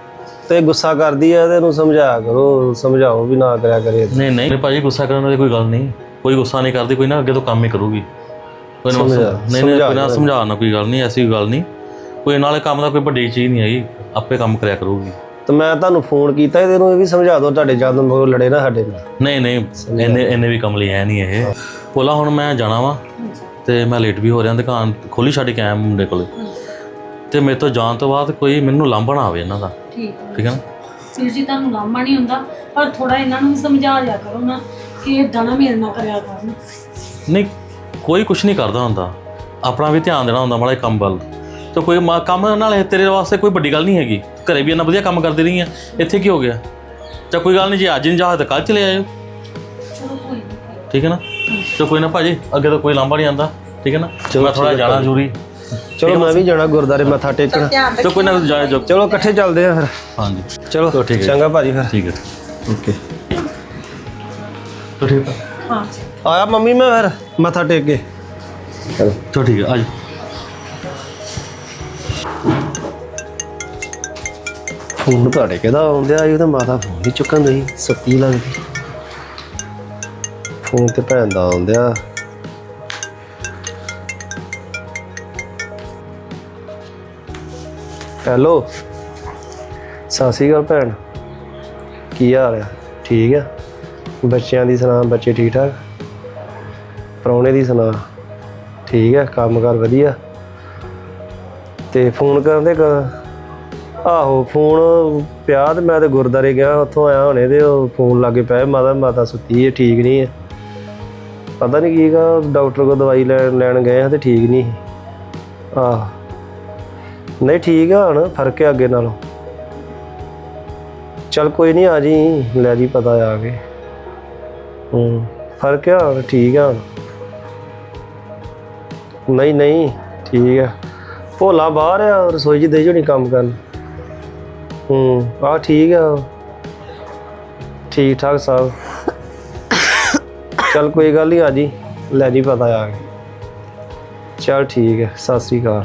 ਤੇ ਗੁੱਸਾ ਕਰਦੀ ਆ ਤੇ ਇਹਨੂੰ ਸਮਝਾਇਆ ਕਰੋ ਸਮਝਾਓ ਵੀ ਨਾ ਕਰਿਆ ਕਰੇ। ਨਹੀਂ ਨਹੀਂ ਮੇਰੇ ਭਾਜੀ ਗੁੱਸਾ ਕਰਨ ਵਾਲੀ ਕੋਈ ਗੱਲ ਨਹੀਂ। ਕੋਈ ਗੁੱਸਾ ਨਹੀਂ ਕਰਦੀ ਕੋਈ ਨਾ ਅੱਗੇ ਤੋਂ ਕੰਮ ਹੀ ਕਰੂਗੀ। ਕੋਈ ਨਾ ਸਮਝਾ- ਨਹੀਂ ਨਹੀਂ ਸਮਝਾ ਕੋਈ ਨਾ ਸਮਝਾਉਣਾ ਕੋਈ ਗੱਲ ਨਹੀਂ ਐਸੀ ਕੋਈ ਗੱਲ ਨਹੀਂ। ਕੋਈ ਨਾਲੇ ਕੰਮ ਦਾ ਕੋਈ ਵੱਡੀ ਚੀਜ਼ ਨਹੀਂ ਹੈਗੀ ਆਪੇ ਕੰਮ ਕਰਿਆ ਕਰੂਗੀ। ਤੇ ਮੈਂ ਤੁਹਾਨੂੰ ਫੋਨ ਕੀਤਾ ਇਹਦੇ ਨੂੰ ਇਹ ਵੀ ਸਮਝਾ ਦਿਓ ਤੁਹਾਡੇ ਜਦ ਮਗਰ ਲੜੇ ਨਾ ਸਾਡੇ ਨਾਲ। ਨਹੀਂ ਨਹੀਂ ਇੰਨੇ ਇੰਨੇ ਵੀ ਕੰਮ ਲਈ ਹੈ ਨਹੀਂ ਇਹ। ਬੋਲਾ ਹੁਣ ਮੈਂ ਜਾਣਾ ਵਾ ਤੇ ਮੈਂ ਲੇਟ ਵੀ ਹੋ ਰਿਹਾ ਦੁਕਾਨ ਖੋਲੀ ਛੱਡ ਕੇ ਆਇਆ ਮੁੰਡੇ ਕੋਲੇ। ਤੇ ਮੇਰੇ ਤੋਂ ਜਾਣ ਤੋਂ ਬਾਅਦ ਕੋਈ ਮੈਨੂੰ ਲਾਂਭਾ ਨਾ ਆਵੇ ਇਹਨਾਂ ਦਾ। ਠੀਕ ਹੈ। ਠੀਕ ਹੈ ਨਾ? ਵੀਰ ਜੀ ਤੁਹਾਨੂੰ ਲਾਮਾ ਨਹੀਂ ਹੁੰਦਾ ਪਰ ਥੋੜਾ ਇਹਨਾਂ ਨੂੰ ਵੀ ਸਮਝਾ ਲਿਆ ਕਰੋ ਨਾ ਕਿ ਇਦਾਂ ਨਾ ਮੇਰੇ ਨਾਲ ਕਰਿਆ ਕਰਨ ਨਹੀਂ ਕੋਈ ਕੁਝ ਨਹੀਂ ਕਰਦਾ ਹੁੰਦਾ। ਆਪਣਾ ਵੀ ਧਿਆਨ ਦੇਣਾ ਹੁੰਦਾ ਮਾੜਾ ਕੰਮ ਵੱਲ। ਤੇ ਕੋਈ ਮਾ- ਕੰਮ ਨਾਲ ਤੇਰੇ ਵਾਸਤੇ ਕੋਈ ਵੱਡੀ ਗੱਲ ਨਹੀਂ ਹੈਗੀ। ਘਰੇ ਵੀ ਇੰਨਾ ਵਧੀਆ ਕੰਮ ਕਰਦੀ ਰਹੀ ਆ। ਇੱਥੇ ਕੀ ਹੋ ਗਿਆ? ਚਾ ਕੋਈ ਗੱਲ ਨਹੀਂ ਜੇ ਅੱਜ ਨਹੀਂ ਜਾ ਤਾਂ ਕੱਲ ਚਲੇ ਆਇਓ। ਚਲੋ ਕੋਈ ਨਹੀਂ ਠੀਕ ਹੈ ਨਾ? ਤੇ ਕੋਈ ਨਾ ਭਾਜੀ ਅੱਗੇ ਤੋਂ ਕੋਈ ਲਾਂਭਾ ਨਹੀਂ ਆਂਦਾ ਠੀਕ ਹੈ ਨਾ? ਮੈਂ ਥੋੜਾ ਜਾਣਾ ਜ਼ਰੂਰੀ। ਚਲੋ ਮੈਂ ਵੀ ਜਾਣਾ ਗੁਰਦਾਰੇ ਮੱਥਾ ਟੇਕਣ। ਧਿਆਨ ਤੇ ਕੋਈ ਨਾ ਜਾਇ ਜੋ ਚਲੋ ਇਕੱਠੇ ਚੱਲਦੇ ਆ ਫਿਰ। ਹਾਂਜੀ। ਚਲੋ ਚਲੋ ਠੀਕ ਹੈ। ਚੰਗਾ ਭਾਜੀ ਫਿਰ। ਠੀਕ ਹੈ। ਓਕੇ। ਤਾਂ ਠੀਕ ਹੈ। ਹਾਂ। ਆਇਆ ਮੰਮੀ ਮੈਂ ਫਿਰ ਮੱਥਾ ਟੇਕ ਕੇ ਚਲੋ ਚਲੋ ਠੀਕ ਹੈ ਆਜੋ ਫੋਨ ਤੁਹਾਡੇ ਕਿਹਦਾ ਆਉਂਦਿਆ ਆਈ ਉਹਦਾ ਮਾਤਾ ਫੋਨ ਨਹੀਂ ਚੁੱਕਣ ਨਹੀਂ ਸੁੱਤੀ ਲੱਗਦੀ ਫੋਨ ਤੇ ਭੈਣ ਦਾ ਆਉਂਦਿਆ ਹੈਲੋ ਸਤਿ ਸ਼੍ਰੀ ਅਕਾਲ ਭੈਣ ਕੀ ਹਾਲ ਆ ਠੀਕ ਆ ਬੱਚਿਆਂ ਦੀ ਸੁਣਾ ਬੱਚੇ ਠੀਕ ਠਾਕ ਪ੍ਰਾਹੁਣੇ ਦੀ ਸੁਣਾ। ਠੀਕ ਹੈ, ਕੰਮ ਕਾਰ ਵਧੀਆ। ਤੇ ਫੋਨ ਕਰਦੇ ਕ- ਆਹੋ, ਫੋਨ ਪਿਆ ਤੇ ਮੈਂ ਤੇ ਗੁਰਦਾਰੇ ਗਿਆ, ਉੱਥੋਂ ਆਇਆ ਹੁਣੇ ਤੇ ਉਹ ਫੋਨ ਲਾਗੇ ਪਏ, ਮਾਤਾ ਮਾਤਾ ਸੁੱਤੀ ਹੈ, ਠੀਕ ਨਹੀਂ ਹੈ। ਪਤਾ ਨਹੀਂ ਕੀ ਗਾ, ਡਾਕਟਰ ਕੋਲ ਦਵਾਈ ਲੈਣ ਲੈਣ ਗਏ ਆ ਤੇ ਠੀਕ ਨਹੀਂ ਸੀ। ਆਹ, ਨਹੀਂ ਠੀਕ ਆ ਹੁਣ, ਫ਼ਰਕ ਹੈ ਅੱਗੇ ਨਾਲੋਂ। ਚੱਲ ਕੋਈ ਨਹੀਂ, ਆ ਜੀ ਲੈ ਜੀ ਪਤਾ ਆ ਕੇ। ਹੂੰ, ਫ਼ਰਕ ਆ ਹੁਣ, ਠੀਕ ਆ ਹੁਣ। ਨਹੀਂ ਨਹੀਂ ਠੀਕ ਆ। ਭੋਲਾ ਬਾਹਰ ਆ ਰਸੋਈ 'ਚ ਦੇ ਜੋ ਨਹੀਂ ਕੰਮ ਕਰਨ। ਹੂੰ ਆ ਠੀਕ ਆ। ਠੀਕ ਠਾਕ ਸਭ। ਚੱਲ ਕੋਈ ਗੱਲ ਨਹੀਂ ਆ ਜੀ। ਲੈ ਜੀ ਪਤਾ ਆ ਕੇ। ਚੱਲ ਠੀਕ ਹੈ ਸਤਿ ਸ੍ਰੀ ਅਕਾਲ।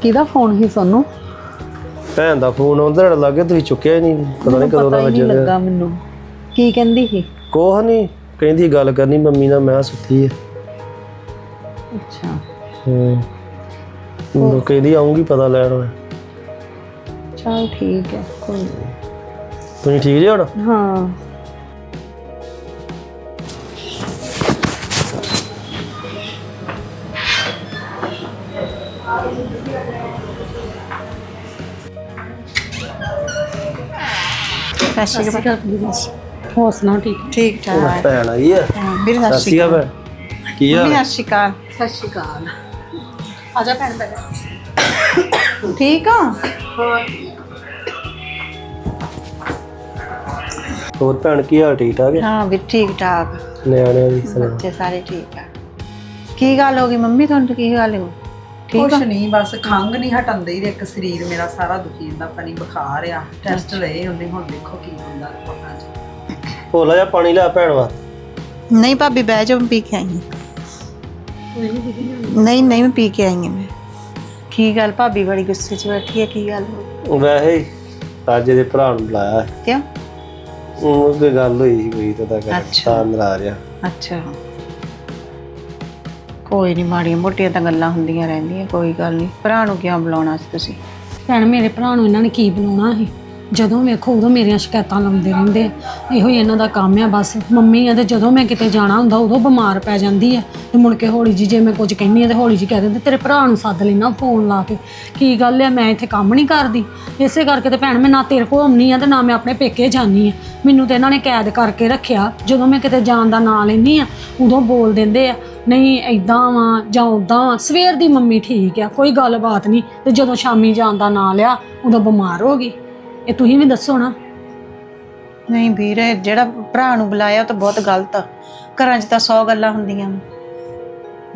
ਕਿਹਦਾ ਫੋਨ ਸੀ ਸੋਨੂੰ? ਭੈਣ ਦਾ ਫੋਨ ਤੁਹਾਡੇ ਲੱਗੇ ਤੁਸੀਂ ਚੁੱਕਿਆ ਹੀ ਨਹੀਂ। ਪਤਾ ਨਹੀਂ ਕਦੋਂ ਦਾ ਹੀ ਵੱਜਿਆ ਲੱਗਾ ਮੈਨੂੰ। ਕੀ ਕਹਿੰਦੀ ਸੀ? ਕੋਹ ਨਹੀਂ ਕਹਿੰਦੀ ਗੱਲ ਕਰਨੀ ਮੰਮੀ ਨਾਲ ਮੈਂ ਸੁੱਤੀ ਹੈ ਅੱਛਾ। ਹੂੰ। ਉਹ ਕਹਿੰਦੀ ਆਉਂਗੀ ਪਤਾ ਲੈਣ ਮੈਂ। ਚਲ ਠੀਕ ਹੈ ਕੋਈ ਨੀ। ਤੁਸੀਂ ਠੀਕ ਜੇ ਹੁਣ? ਹਾਂ। ਸਤਿ ਸ਼੍ਰੀ ਅਕਾਲ ਹੋਰ ਸੁਣਾਓ ਠੀਕ? ਠੀਕ ਠਾਕ। ਭੈਣ ਆਈ ਹੈ ਹਾਂ, ਵੀਰ ਸਤਿ ਸਤਿ ਸ਼੍ਰੀ ਸ਼੍ਰੀ ਅਕਾਲ ਅਕਾਲ। ਭੈਣ। ਕੀ ਹਾਲ ਮੰਮੀ ਹੈ? ਸਤਿ ਸ਼੍ਰੀ ਅਕਾਲ। ਸਤਿ ਸ਼੍ਰੀ ਅਕਾਲ। ਆ ਜਾ ਭੈਣ ਬੈਠ ਠੀਕ ਆ? ਹੋਰ। ਭੈਣ ਕੀ ਹਾਲ ਠੀਕ ਠਾਕ ਹੈ? ਹਾਂ ਵੀ ਠੀਕ ਠਾਕ। ਨਿਆਣਿਆਂ ਦੀ ਸੁਣਾ। ਬੱਚੇ ਸਾਰੇ ਠੀਕ ਆ। ਕੀ ਗੱਲ ਹੋ ਗਈ? ਮੰਮੀ ਤੁਹਾਨੂੰ ਕੀ ਗੱਲ ਹੋ ਠੀਕ ਕੁਛ ਆ ਨਹੀਂ ਬਸ ਖੰਘ ਨਹੀਂ ਹਟਣ ਦੇ ਇੱਕ ਸਰੀਰ ਮੇਰਾ ਸਾਰਾ ਦੁਖੀ ਜਾਂਦਾ ਪਣੀ ਬੁਖਾਰ ਆ। ਟੈਸਟ ਲਏ ਉਹਨੇ ਹੁਣ ਦੇਖੋ ਕੀ ਹੁੰਦਾ ਰਿਪੋਰਟਾਂ 'ਚ। ਭੋਲਾ ਜਿਹਾ ਪਾਣੀ ਲਿਆ ਭੈਣ ਵਾ ਨਹੀਂ ਭਾਬੀ ਬਹਿ ਜਾ ਮੈਂ ਪੀ ਕੇ ਆਈ ਹਾਂ। ਨਹੀਂ ਨਹੀਂ ਮੈਂ ਪੀ ਕੇ ਆਈ ਹਾਂ ਮੈਂ। ਕੀ ਗੱਲ ਭਾਬੀ ਬੜੀ ਗੁੱਸੇ 'ਚ ਬੈਠੀ ਹੈ ਕੀ ਗੱਲ? ਵੈਸੇ ਹੀ ਅੱਜ ਦੇ ਭਰਾ ਨੂੰ ਬੁਲਾਇਆ? ਕਿਉਂ? ਉਹ ਕੋਈ ਗੱਲ ਹੋਈ ਸੀ ਕੋਈ ਤਾਂ ਤਾਂ ਕਰ ਅੱਛਾ। ਤਾਂ ਨਾਰਾਜ਼ ਆ ਅੱਛਾ। ਕੋਈ ਨਹੀਂ ਮਾੜੀਆਂ ਮੋਟੀਆਂ ਤਾਂ ਗੱਲਾਂ ਹੁੰਦੀਆਂ ਰਹਿੰਦੀਆਂ ਕੋਈ ਗੱਲ ਨਹੀਂ ਭਰਾ ਨੂੰ ਕਿਉਂ ਬੁਲਾਉਣਾ ਸੀ ਤੁਸੀਂ? ਭੈਣ ਮੇਰੇ ਭਰਾ ਨੂੰ ਇਹਨਾਂ ਨੇ ਕੀ ਬੁਲਾਉਣਾ ਸੀ? ਜਦੋਂ ਵੇਖੋ, ਉਦੋਂ ਮੇਰੀਆਂ ਸ਼ਿਕਾਇਤਾਂ ਲਾਉਂਦੇ ਰਹਿੰਦੇ ਆ। ਇਹੋ ਹੀ ਇਹਨਾਂ ਦਾ ਕੰਮ ਆ ਬਸ। ਮੰਮੀ ਆ ਤੇ ਜਦੋਂ ਮੈਂ ਕਿਤੇ ਜਾਣਾ ਹੁੰਦਾ, ਉਦੋਂ ਬਿਮਾਰ ਪੈ ਜਾਂਦੀ ਆ। ਤੇ ਮੁੜ ਕੇ ਹੌਲੀ ਜੀ ਜੇ ਮੈਂ ਕੁਝ ਕਹਿੰਦੀ ਆ ਤੇ ਹੌਲੀ ਜੀ ਕਹਿ ਦਿੰਦੇ, ਤੇਰੇ ਭਰਾ ਨੂੰ ਸੱਦ ਲੈਣਾ ਫੋਨ ਲਾ ਕੇ। ਕੀ ਗੱਲ ਆ? ਮੈਂ ਇੱਥੇ ਕੰਮ ਨਹੀਂ ਕਰਦੀ। ਇਸੇ ਕਰਕੇ ਤੇ ਭੈਣ, ਮੈਂ ਨਾ ਤੇਰੇ ਕੋਲ ਆਉਂਦੀ ਆ ਤੇ ਨਾ ਮੈਂ ਆਪਣੇ ਪੇਕੇ ਜਾਨੀ ਆ। ਮੈਨੂੰ ਤੇ ਇਹਨਾਂ ਨੇ ਕੈਦ ਕਰਕੇ ਰੱਖਿਆ। ਜਦੋਂ ਮੈਂ ਕਿਤੇ ਜਾਣ ਦਾ ਨਾਂ ਲੈਂਦੀ ਆ, ਉਦੋਂ ਬੋਲ ਦਿੰਦੇ ਆ, ਨਹੀਂ ਐਦਾਂ ਵਾਂ ਜਾਂ ਉਦਾਂ ਵਾਂ। ਸਵੇਰ ਦੀ ਮੰਮੀ ਠੀਕ ਆ, ਕੋਈ ਗੱਲਬਾਤ ਨਹੀਂ। ਤੇ ਜਦੋਂ ਸ਼ਾਮੀ ਜਾਣ ਦਾ ਨਾਂ ਲਿਆ, ਉਦੋਂ ਬਿਮਾਰ ਹੋ ਗਈ। ਇਹ ਤੁਸੀਂ ਵੀ ਦੱਸੋ ਨਾ। ਨਹੀਂ ਵੀਰ, ਇਹ ਜਿਹੜਾ ਭਰਾ ਨੂੰ ਬੁਲਾਇਆ ਉਹ ਤਾਂ ਬਹੁਤ ਗਲਤ ਆ। ਘਰਾਂ 'ਚ ਤਾਂ 100 ਗੱਲਾਂ ਹੁੰਦੀਆਂ।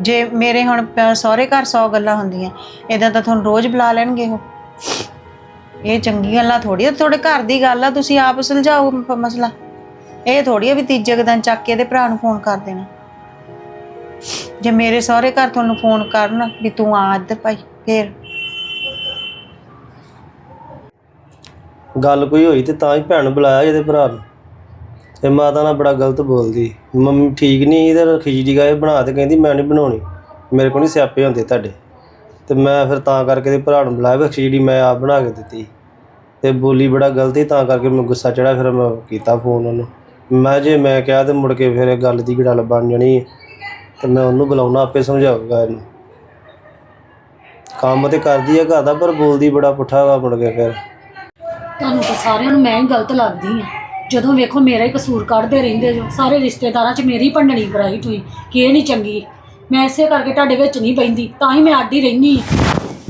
ਜੇ ਮੇਰੇ ਹੁਣ ਪ- ਸਹੁਰੇ ਘਰ 100 ਗੱਲਾਂ ਹੁੰਦੀਆਂ ਇਦਾਂ ਤਾਂ ਤੁਹਾਨੂੰ ਰੋਜ਼ ਬੁਲਾ ਲੈਣਗੇ ਉਹ। ਇਹ ਚੰਗੀ ਗੱਲਾਂ ਥੋੜੀ ਆ, ਤੁਹਾਡੇ ਘਰ ਦੀ ਗੱਲ ਆ, ਤੁਸੀਂ ਆਪ ਸੁਲਝਾਓ ਮ- ਮਸਲਾ। ਇਹ ਥੋੜੀ ਆ ਵੀ ਤੀਜੇ ਕੁ ਦਿਨ ਚੱਕ ਕੇ ਇਹਦੇ ਭਰਾ ਨੂੰ ਫੋਨ ਕਰ ਦੇਣਾ। ਜੇ ਮੇਰੇ ਸਹੁਰੇ ਘਰ ਤੁਹਾਨੂੰ ਫੋਨ ਕਰਨ ਵੀ ਤੂੰ ਆ ਇੱਧਰ ਭਾਈ, ਫੇਰ। ਗੱਲ ਕੋਈ ਹੋਈ ਤੇ ਤਾਂ ਹੀ ਭੈਣ ਬੁਲਾਇਆ ਇਹਦੇ ਭਰਾ ਨੂੰ। ਤੇ ਮਾਤਾ ਨਾਲ ਬੜਾ ਗਲਤ ਬੋਲਦੀ। ਮੰਮੀ ਠੀਕ ਨਹੀਂ ਇਹਦੇ ਖਿਚੜੀ ਗਾਏ ਬਣਾ ਤੇ ਕਹਿੰਦੀ ਮੈਂ ਨਹੀਂ ਬਣਾਉਣੀ। ਮੇਰੇ ਕੋਲ ਨਹੀਂ ਸਿਆਪੇ ਹੁੰਦੇ ਤੁਹਾਡੇ। ਤੇ ਮੈਂ ਫਿਰ ਤਾਂ ਕਰਕੇ ਇਹਦੇ ਭਰਾ ਨੂੰ ਬੁਲਾਇਆ ਵੀ ਖਿਚੜੀ ਮੈਂ ਆਪ ਬਣਾ ਕੇ ਦਿੱਤੀ। ਤੇ ਬੋਲੀ ਬੜਾ ਗਲਤੀ ਤਾਂ ਕਰਕੇ ਮੈਨੂੰ ਗੁੱਸਾ ਚੜਾ ਫਿਰ ਮੈਂ ਕੀਤਾ ਫੋਨ ਉਹਨੂੰ। ਮੈਂ ਜੇ ਮੈਂ ਕਿਹਾ ਤੇ ਮੁੜ ਕੇ ਫਿਰ ਇਹ ਗੱਲ ਦੀ ਗੱਲ ਬਣ ਜਾਣੀ ਹੈ। ਤੇ ਮੈਂ ਉਹਨੂੰ ਬੁਲਾਉਣਾ, ਆਪੇ ਸਮਝਾਊਗਾ ਇਹਨੂੰ। ਕੰਮ ਤੇ ਕਰਦੀ ਹੈ ਘਰ ਦਾ, ਪਰ ਬੋਲਦੀ ਬੜਾ ਪੁੱਠਾ ਵਾ ਮੁੜ ਕੇ ਫਿਰ। ਤੁਹਾਨੂੰ ਤਾਂ ਸਾਰਿਆਂ ਨੂੰ ਮੈਂ ਹੀ ਗਲਤ ਲੱਗਦੀ ਆ ਜਦੋਂ ਵੇਖੋ ਮੇਰਾ ਹੀ ਕਸੂਰ ਕੱਢਦੇ ਰਹਿੰਦੇ ਜੋ, ਸਾਰੇ ਰਿਸ਼ਤੇਦਾਰਾਂ 'ਚ ਮੇਰੀ ਭੰਡਣੀ ਕਰਾਈ ਤੁਸੀਂ, ਕਿ ਇਹ ਨਹੀਂ ਚੰਗੀ। ਮੈਂ ਇਸੇ ਕਰਕੇ ਤੁਹਾਡੇ ਵਿੱਚ ਨਹੀਂ ਬੈਂਦੀ ਤਾਂ ਹੀ ਮੈਂ ਅੱਡ ਹੀ ਰਹਿਨੀ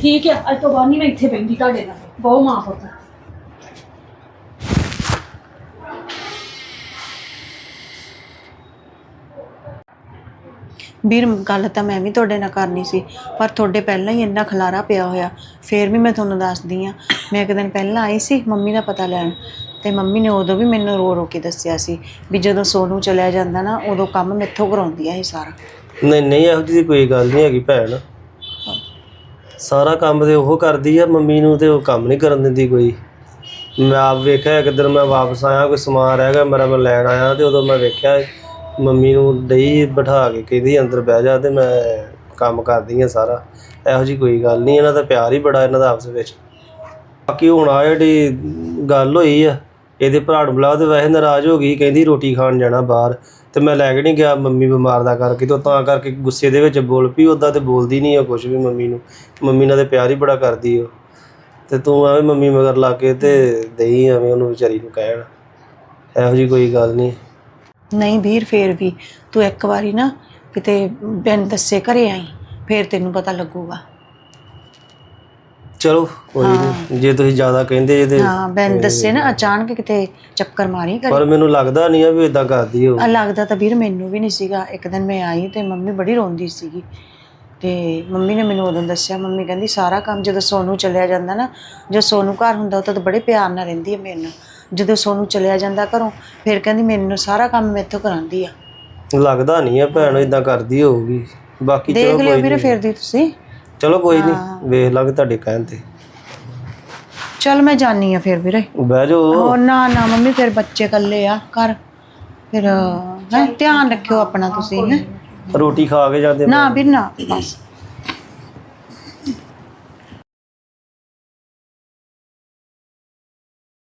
ਠੀਕ ਹੈ, ਅੱਜ ਤੋਂ ਬਾਅਦ ਨਹੀਂ ਮੈਂ ਇੱਥੇ ਬੈਂਦੀ ਤੁਹਾਡੇ ਨਾਲ। ਬਹੁ ਮਾਂ ਹੋ ਵੀਰ, ਗੱਲ ਤਾਂ ਮੈਂ ਵੀ ਤੁਹਾਡੇ ਨਾਲ ਕਰਨੀ ਸੀ, ਪਰ ਤੁਹਾਡੇ ਪਹਿਲਾਂ ਹੀ ਇੰਨਾ ਖਲਾਰਾ ਪਿਆ ਹੋਇਆ, ਫੇਰ ਵੀ ਮੈਂ ਤੁਹਾਨੂੰ ਦੱਸਦੀ ਆ ਮੈਂ ਇੱਕ ਦਿਨ ਪਹਿਲਾਂ ਆਈ ਸੀ ਮੰਮੀ ਦਾ ਪਤਾ ਲੈਣ, ਤੇ ਮੰਮੀ ਨੇ ਉਦੋਂ ਵੀ ਮੈਨੂੰ ਰੋ ਰੋ ਕੇ ਦੱਸਿਆ ਸੀ ਵੀ ਜਦੋਂ ਸੋਨੂੰ ਚਲਿਆ ਜਾਂਦਾ ਨਾ, ਉਦੋਂ ਕੰਮ ਮੈਥੋਂ ਕਰਾਉਂਦੀ ਆ ਇਹ ਸਾਰਾ। ਨਹੀਂ ਨਹੀਂ, ਇਹੋ ਜਿਹੀ ਕੋਈ ਗੱਲ ਨਹੀਂ ਹੈਗੀ ਭੈਣ। ਸਾਰਾ ਕੰਮ ਤੇ ਉਹ ਕਰਦੀ ਆ, ਮੰਮੀ ਨੂੰ ਤੇ ਉਹ ਕੰਮ ਨਹੀਂ ਕਰਨ ਦਿੰਦੀ ਕੋਈ। ਮੈਂ ਆਪ ਵੇਖਿਆ, ਇੱਕ ਦਿਨ ਮੈਂ ਵਾਪਸ ਆਇਆ, ਕੋਈ ਸਮਾਨ ਰਹਿ ਗਿਆ, ਮੇਰਾ ਮੈਂ ਲੈਣ ਆਇਆ, ਤੇ ਉਦੋਂ ਮੈਂ ਵੇਖਿਆ ਮੰਮੀ ਨੂੰ ਡਈ ਬਿਠਾ ਕੇ ਕਹਿੰਦੀ ਅੰਦਰ ਬਹਿ ਜਾ ਤੇ ਮੈਂ ਕੰਮ ਕਰਦੀ ਆ ਸਾਰਾ। ਇਹੋ ਜਿਹੀ ਕੋਈ ਗੱਲ ਨਹੀਂ, ਇਹਨਾਂ ਦਾ ਪਿਆਰ ਹੀ ਬੜਾ ਇਹਨਾਂ ਦਾ ਆਪਸ ਵਿੱਚ। ਬਾਕੀ ਹੁਣ ਆ ਜਿਹੜੀ ਗੱਲ ਹੋਈ ਆ, ਇਹਦੇ ਭਰਾ ਨੂੰ ਬੁਲਾ ਤੇ ਵੈਸੇ ਨਾਰਾਜ਼ ਹੋ ਗਈ, ਕਹਿੰਦੀ ਰੋਟੀ ਖਾਣ ਜਾਣਾ ਬਾਹਰ। ਤੇ ਮੈਂ ਲੈ ਕੇ ਨਹੀਂ ਗਿਆ, ਮੰਮੀ ਬਿਮਾਰ ਦਾ ਕਰਕੇ ਤੇ ਤਾਂ ਕਰਕੇ ਗੁੱਸੇ ਦੇ ਵਿੱਚ ਬੋਲ ਪਈ ਉਦਾਂ ਤੇ ਬੋਲਦੀ ਨਹੀਂ ਆ ਕੁਝ ਵੀ ਮੰਮੀ ਨੂੰ। ਮੰਮੀ ਨਾਲ ਤੇ ਪਿਆਰ ਹੀ ਬੜਾ ਕਰਦੀ ਉਹ। ਤੇ ਤੂੰ ਐਵੇਂ ਮੰਮੀ ਮਗਰ ਲਾ ਕੇ ਤੇ ਦੇਈ ਐਵੇਂ ਉਹਨੂੰ ਵਿਚਾਰੀ ਨੂੰ ਕਹਿਣ। ਇਹੋ ਜੀ ਕੋਈ ਗੱਲ ਨਹੀਂ। ਨਹੀਂ ਵੀਰ ਫੇਰ ਵੀ ਤੂੰ ਇੱਕ ਵਾਰੀ ਨਾ ਕਿਤੇ ਬਿਨ ਦੱਸੇ ਘਰੇ ਆਈ ਫੇਰ ਤੈਨੂੰ ਪਤਾ ਲੱਗੂਗਾ। ਚਲੋ ਕੋਈ ਨਹੀਂ ਜੇ ਤੁਸੀਂ ਜ਼ਿਆਦਾ ਕਹਿੰਦੇ ਤੇ ਹਾਂ ਬਿਨ ਦੱਸੇ ਨਾ। ਅਚਾਨਕ ਕਿਤੇ ਚੱਕਰ ਮਾਰੀ ਘਰੇ। ਪਰ ਮੈਨੂੰ ਲੱਗਦਾ ਨਹੀਂ ਆ ਵੀ ਇਦਾਂ ਕਰਦੀ ਆ ਲੱਗਦਾ ਤਾਂ ਵੀਰ ਮੈਨੂੰ ਵੀ ਨਹੀਂ ਸੀਗਾ। ਇੱਕ ਦਿਨ ਮੈਂ ਆਈ ਤੇ ਮੰਮੀ ਬੜੀ ਰੋਂਦੀ ਸੀਗੀ। ਤੇ ਮੰਮੀ ਨੇ ਮੈਨੂੰ ਉਦੋਂ ਦੱਸਿਆ ਮੰਮੀ ਕਹਿੰਦੀ ਸਾਰਾ ਕੰਮ ਜਦੋਂ ਸੋਨੂੰ ਚਲਿਆ ਜਾਂਦਾ ਨਾ ਜੇ ਸੋਨੂੰ ਘਰ ਹੁੰਦਾ ਉਹ ਤਾਂ ਬੜੇ ਪਿਆਰ ਨਾਲ ਰਹਿੰਦੀ ਹੈ ਮੇਰੇ ਨਾਲ। ਜਦੋਂ ਸੋਨੂੰ ਚਲਿਆ ਜਾਂਦਾ ਘਰੋਂ ਫਿਰ ਕਹਿੰਦੀ ਮੈਨੂੰ ਸਾਰਾ ਕੰਮ ਮੇਥੋਂ ਕਰਾਉਂਦੀ ਆ। ਲੱਗਦਾ ਨਹੀਂ ਆ ਭੈਣ ਇਦਾਂ ਕਰਦੀ ਹੋਊਗੀ। ਬਾਕੀ ਚਲੋ ਦੇਖ ਲਿਓ ਕੋਈ ਵੀਰੇ ਨਹੀਂ। ਫਿਰ ਦੀ ਤੁਸੀਂ। ਚਲੋ ਕੋਈ ਨਹੀਂ ਵੇਖ ਲਾਂਗੇ ਤੁਹਾਡੇ ਕਹਿਣ ਤੇ। ਚਲ ਮੈਂ ਜਾਣੀ ਆ ਫਿਰ ਵੀਰੇ। ਬਹਿ ਜਾਓ। ਉਹ ਨਾ ਨਾ ਮੰਮੀ ਫਿਰ ਬੱਚੇ ਇਕੱਲੇ ਆ ਘਰ। ਫਿਰ ਹੈਂ, ਧਿਆਨ ਰੱਖਿਓ ਆਪਣਾ ਤੁਸੀਂ ਹੈ। ਰੋਟੀ ਖਾ ਕੇ ਜਾਂਦੇ ਨਾ ਵੀਰ ਨਾ ਬਸ।